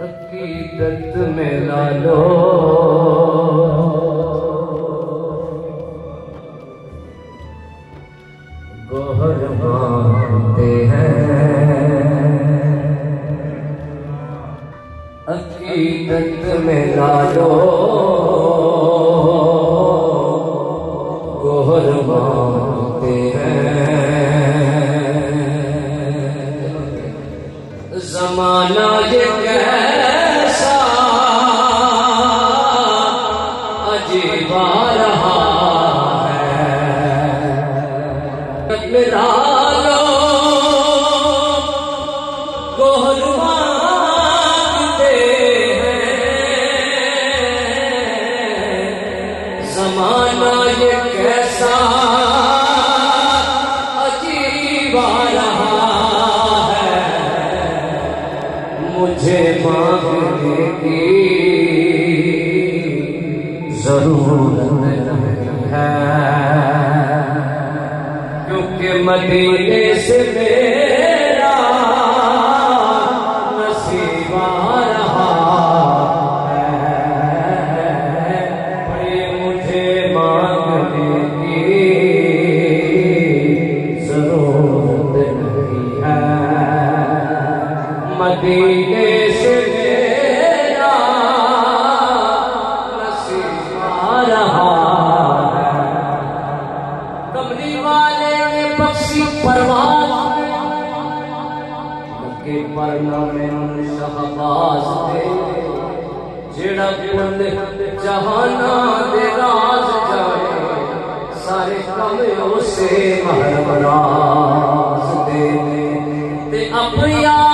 عقیدت میں زمانہ یہ کیسا عجیب آ رہا ہے۔ مجھے مانگنے کی ضرورت ہے۔ کیونکہ مدینے سے میرا محرم راز دے تے اپنی یاد کا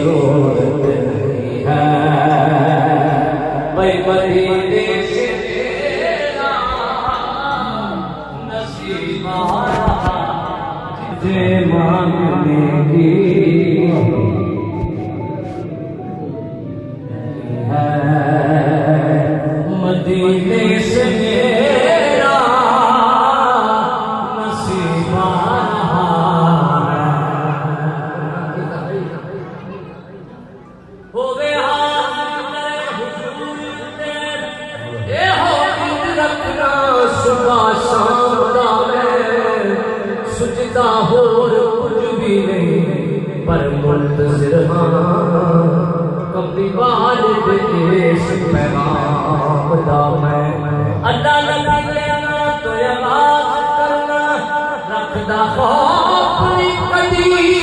ضرورت نہیں ہے بھائی مدینے سے تیرا نصیب مانگنے کی ہے سجدہ اور کچھ بھی نہیں، پر منتظر ہاں کبھی والد اس پیغام دا میں۔ اللہ لگا لینا تو آواز کرنا رکھ دا خوف کبھی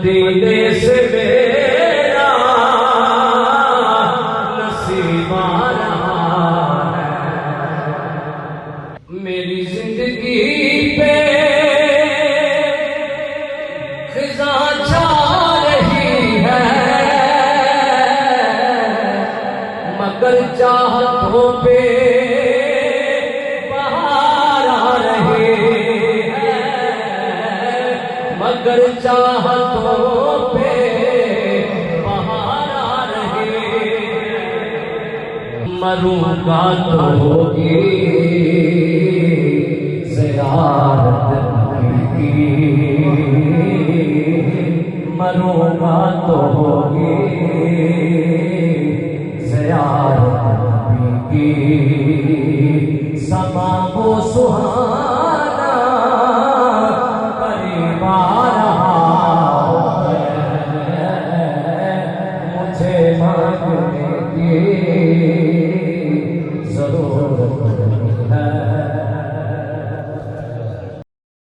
مدینے سے میرا نصیب آ رہا ہے۔ میری زندگی پہ خزاں چھا رہی ہے۔ مگر چاہتوں پہ مروں گا تو ہوگی۔ زیارت کی مروں گا تو ہوگی۔ زیارت سما کو سہانا قریب رہا مجھے مانگنے کی